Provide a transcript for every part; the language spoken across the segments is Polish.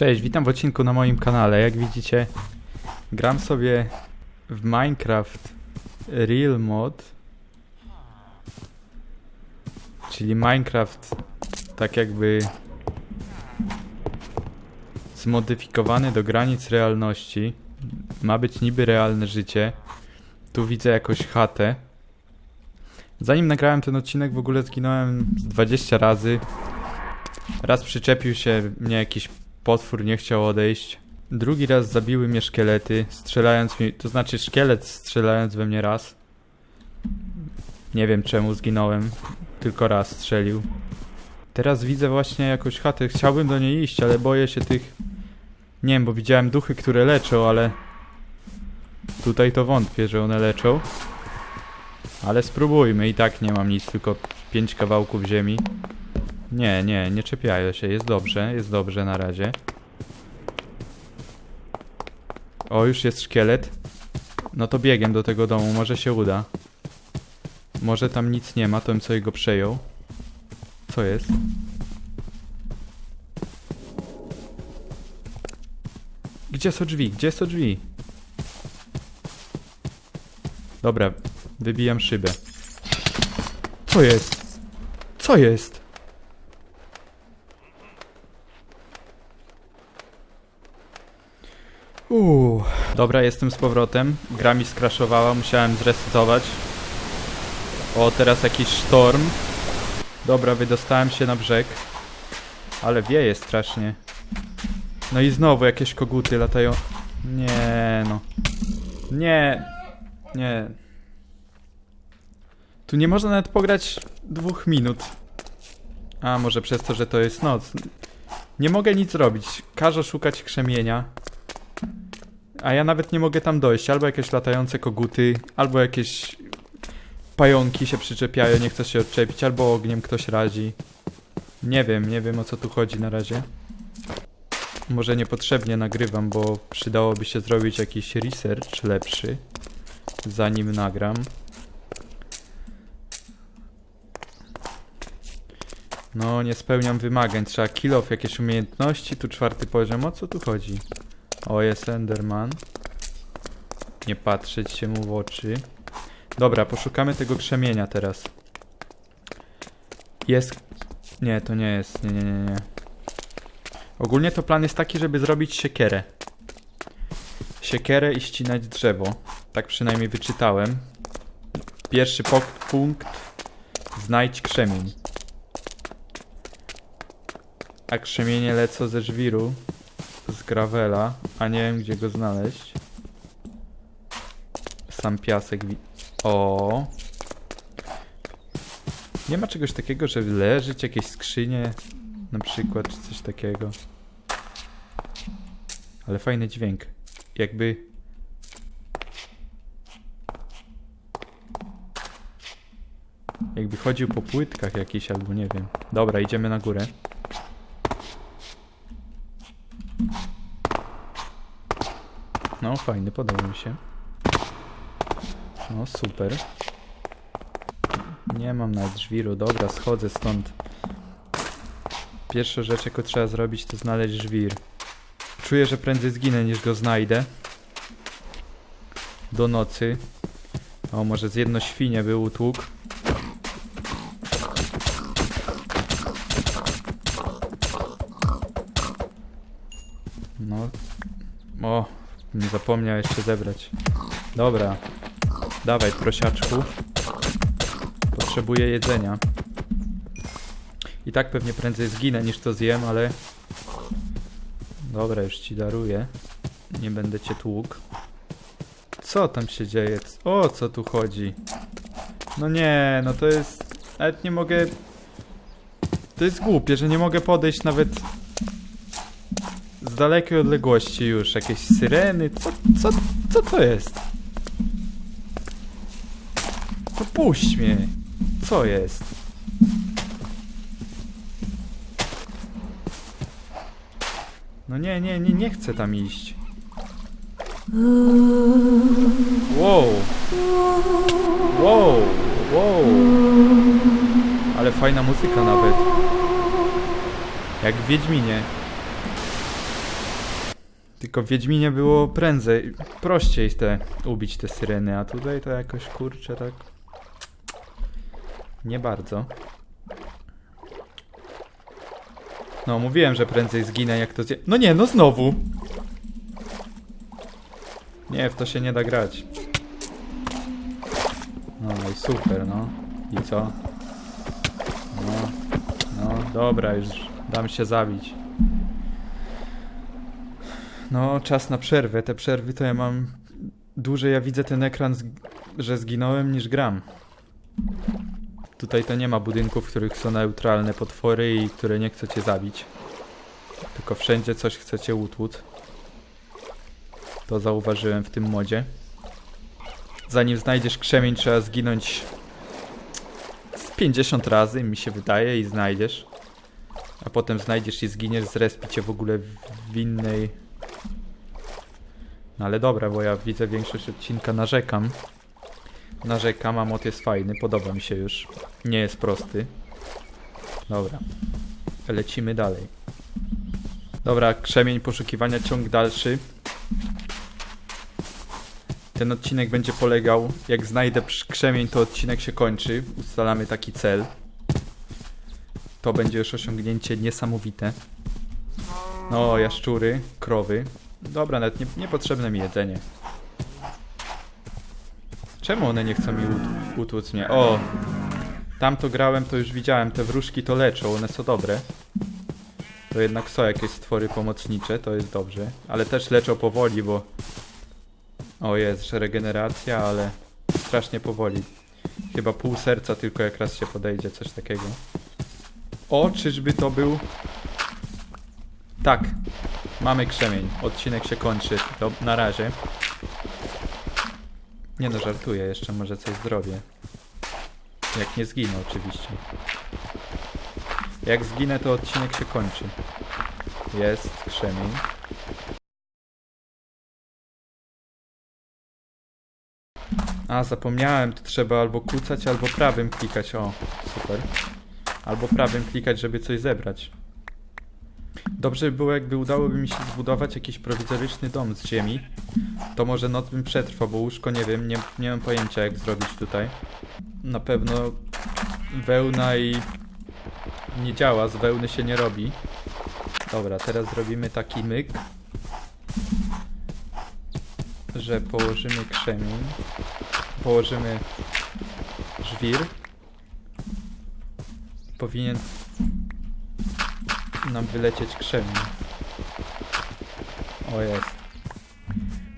Cześć, witam w odcinku na moim kanale. Jak widzicie, gram sobie w Minecraft Real Mod. Czyli Minecraft tak jakby zmodyfikowany do granic realności. Ma być niby realne życie. Tu widzę jakąś chatę. Zanim nagrałem ten odcinek w ogóle zginąłem z 20 razy. Raz przyczepił się mnie jakiś potwór, nie chciał odejść. Drugi raz zabiły mnie szkielety, strzelając mi, to znaczy szkielet strzelając we mnie raz. Nie wiem czemu zginąłem, tylko raz strzelił. Teraz widzę właśnie jakąś chatę, chciałbym do niej iść, ale boję się tych... Nie wiem, bo widziałem duchy, które leczą, ale... Tutaj to wątpię, że one leczą. Ale spróbujmy, i tak nie mam nic, tylko pięć kawałków ziemi. Nie, nie, nie czepiają się, jest dobrze, jest dobrze na razie. O, już jest szkielet. No to biegiem do tego domu, może się uda. Może tam nic nie ma, to bym sobie go przejął. Co jest? Gdzie są drzwi? Gdzie są drzwi? Dobra, wybijam szybę. Co jest? Co jest? Uuu. Dobra, jestem z powrotem. Gra mi skraszowała, musiałem zresetować. O, teraz jakiś sztorm. Dobra, wydostałem się na brzeg. Ale wieje strasznie. No i znowu jakieś koguty latają. Nie, no. Nie. Nie. Tu nie można nawet pograć dwóch minut. A, może przez to, że to jest noc. Nie mogę nic robić. Każę szukać krzemienia. A ja nawet nie mogę tam dojść. Albo jakieś latające koguty, albo jakieś pająki się przyczepiają, nie chcę się odczepić, albo ogniem ktoś razi. Nie wiem, nie wiem o co tu chodzi na razie. Może niepotrzebnie nagrywam, bo przydałoby się zrobić jakiś research lepszy, zanim nagram. No, nie spełniam wymagań. Trzeba kill off jakieś umiejętności, tu czwarty poziom. O co tu chodzi? O, jest Enderman. Nie patrzeć się mu w oczy. Dobra, poszukamy tego krzemienia teraz. Jest... Nie, to nie jest. Nie, nie, nie, nie. Ogólnie to plan jest taki, żeby zrobić siekierę. Siekierę i ścinać drzewo. Tak przynajmniej wyczytałem. Pierwszy punkt. Znajdź krzemień. A krzemienie lecą ze żwiru z gravela, a nie wiem gdzie go znaleźć. Sam piasek. O. Nie ma czegoś takiego, że leżeć jakieś skrzynie na przykład, czy coś takiego. Ale fajny dźwięk. Jakby... Jakby chodził po płytkach jakiś albo nie wiem. Dobra, idziemy na górę. No, fajny, podoba mi się. No, super. Nie mam nawet żwiru. Dobra, schodzę stąd. Pierwsza rzecz, jaką trzeba zrobić, to znaleźć żwir. Czuję, że prędzej zginę, niż go znajdę. Do nocy. O, może z jedno świnie był utłuk. Nie zapomniał jeszcze zebrać. Dobra. Dawaj, prosiaczku. Potrzebuję jedzenia. I tak pewnie prędzej zginę niż to zjem, ale... Dobra, już ci daruję. Nie będę cię tłukł. Co tam się dzieje? O co tu chodzi? No nie, no to jest... Nawet nie mogę... To jest głupie, że nie mogę podejść nawet dalekiej odległości już. Jakieś syreny. Co, co, co to jest? To puść mnie. Co jest? No nie, nie, nie, nie chcę tam iść. Wow. Wow, wow. Ale fajna muzyka nawet. Jak w Wiedźminie. Tylko w Wiedźminie było prędzej, prościej te, ubić te syreny, a tutaj to jakoś kurczę tak... Nie bardzo. No, mówiłem, że prędzej zginę jak to zje... No nie, no znowu! Nie, w to się nie da grać. No i super, no. I co? No, no, dobra, już dam się zabić. No, czas na przerwę. Te przerwy to ja mam dłużej, ja widzę ten ekran, że zginąłem niż gram. Tutaj to nie ma budynków, w których są neutralne potwory i które nie chcecie zabić. Tylko wszędzie coś chcecie utłuc. To zauważyłem w tym modzie. Zanim znajdziesz krzemień, trzeba zginąć z 50 razy, mi się wydaje, i znajdziesz. A potem znajdziesz i zginiesz, zrespi cię w ogóle w innej... No ale dobra, bo ja widzę większość odcinka narzekam. Narzekam, a mod jest fajny, podoba mi się już. Nie jest prosty. Dobra. Lecimy dalej. Dobra, krzemień poszukiwania, ciąg dalszy. Ten odcinek będzie polegał, jak znajdę krzemień, to odcinek się kończy. Ustalamy taki cel. To będzie już osiągnięcie niesamowite. No, jaszczury, krowy. Dobra, nawet nie, niepotrzebne mi jedzenie. Czemu one nie chcą mi ut utłuc mnie? O! Tam to grałem, to już widziałem. Te wróżki to leczą, one są dobre. To jednak są jakieś stwory pomocnicze, to jest dobrze. Ale też leczą powoli, bo... O jest, regeneracja, ale strasznie powoli. Chyba pół serca tylko jak raz się podejdzie, coś takiego. O, czyżby to był... Tak, mamy krzemień. Odcinek się kończy. To na razie. Nie no, żartuję, jeszcze może coś zrobię. Jak nie zginę oczywiście. Jak zginę, to odcinek się kończy. Jest krzemień. A, zapomniałem, to trzeba albo kucać, albo prawym klikać. O, super. Albo prawym klikać, żeby coś zebrać. Dobrze by było, jakby udałoby mi się zbudować jakiś prowizoryczny dom z ziemi. To może noc bym przetrwał, bo łóżko nie wiem, nie, nie mam pojęcia jak zrobić tutaj. Na pewno wełna i nie działa, z wełny się nie robi. Dobra, teraz zrobimy taki myk, że położymy krzemień, położymy żwir. Powinien nam wylecieć krzemień. O jest.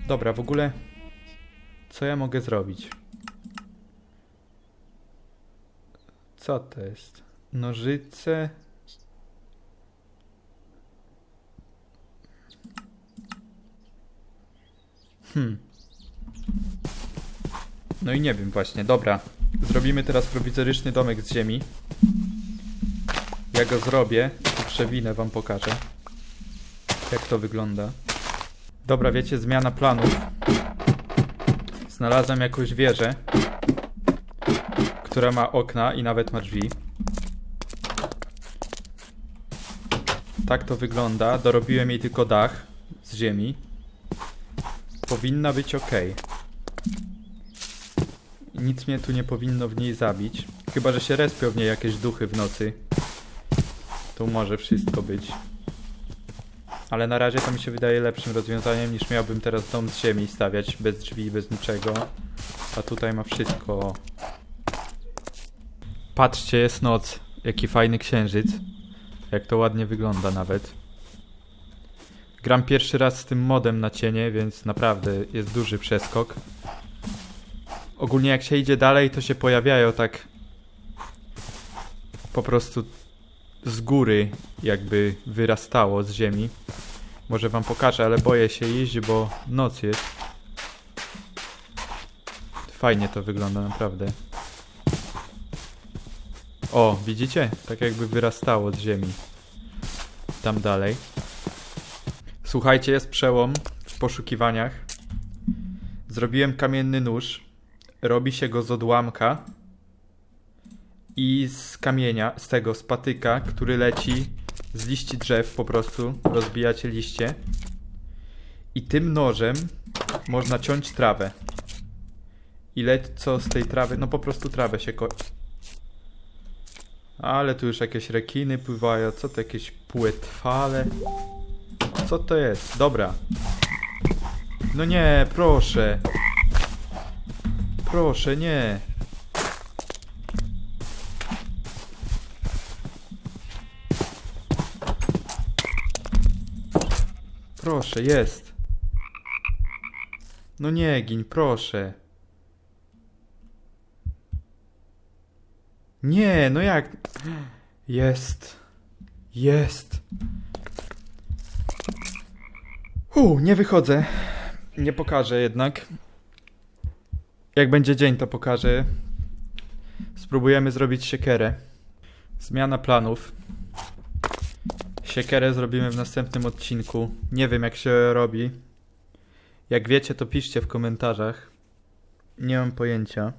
Dobra, w ogóle co ja mogę zrobić? Co to jest? Nożyce. Hmm. No i nie wiem właśnie, dobra. Zrobimy teraz prowizoryczny domek z ziemi. Ja go zrobię, przewinę wam pokażę. Jak to wygląda. Dobra, wiecie, zmiana planów. Znalazłem jakąś wieżę, która ma okna i nawet ma drzwi. Tak to wygląda. Dorobiłem jej tylko dach z ziemi. Powinna być ok. Nic mnie tu nie powinno w niej zabić. Chyba, że się respią w niej jakieś duchy w nocy. Tu może wszystko być. Ale na razie to mi się wydaje lepszym rozwiązaniem niż miałbym teraz dom z ziemi stawiać bez drzwi, bez niczego. A tutaj ma wszystko. Patrzcie, jest noc. Jaki fajny księżyc. Jak to ładnie wygląda nawet. Gram pierwszy raz z tym modem na cienie, więc naprawdę jest duży przeskok. Ogólnie jak się idzie dalej, to się pojawiają tak po prostu z góry jakby wyrastało z ziemi. Może wam pokażę, ale boję się iść, bo noc jest. Fajnie to wygląda naprawdę. O, widzicie? Tak jakby wyrastało z ziemi. Tam dalej. Słuchajcie, jest przełom w poszukiwaniach. Zrobiłem kamienny nóż. Robi się go z odłamka i z kamienia, z tego, z patyka, który leci z liści drzew po prostu. Rozbijacie liście. I tym nożem można ciąć trawę. Ile co z tej trawy? No po prostu trawę się ko... Ale tu już jakieś rekiny pływają. Co to jakieś płetwale? Co to jest? Dobra. No nie, proszę. Proszę, nie. Proszę, jest. No nie gin, proszę. Nie, no jak? Jest. Jest. Hu, nie wychodzę. Nie pokażę jednak. Jak będzie dzień, to pokażę. Spróbujemy zrobić siekierę. Zmiana planów. Siekierę zrobimy w następnym odcinku. Nie wiem, jak się robi. Jak wiecie, to piszcie w komentarzach. Nie mam pojęcia.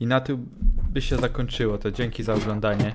I na tym by się zakończyło. To dzięki za oglądanie.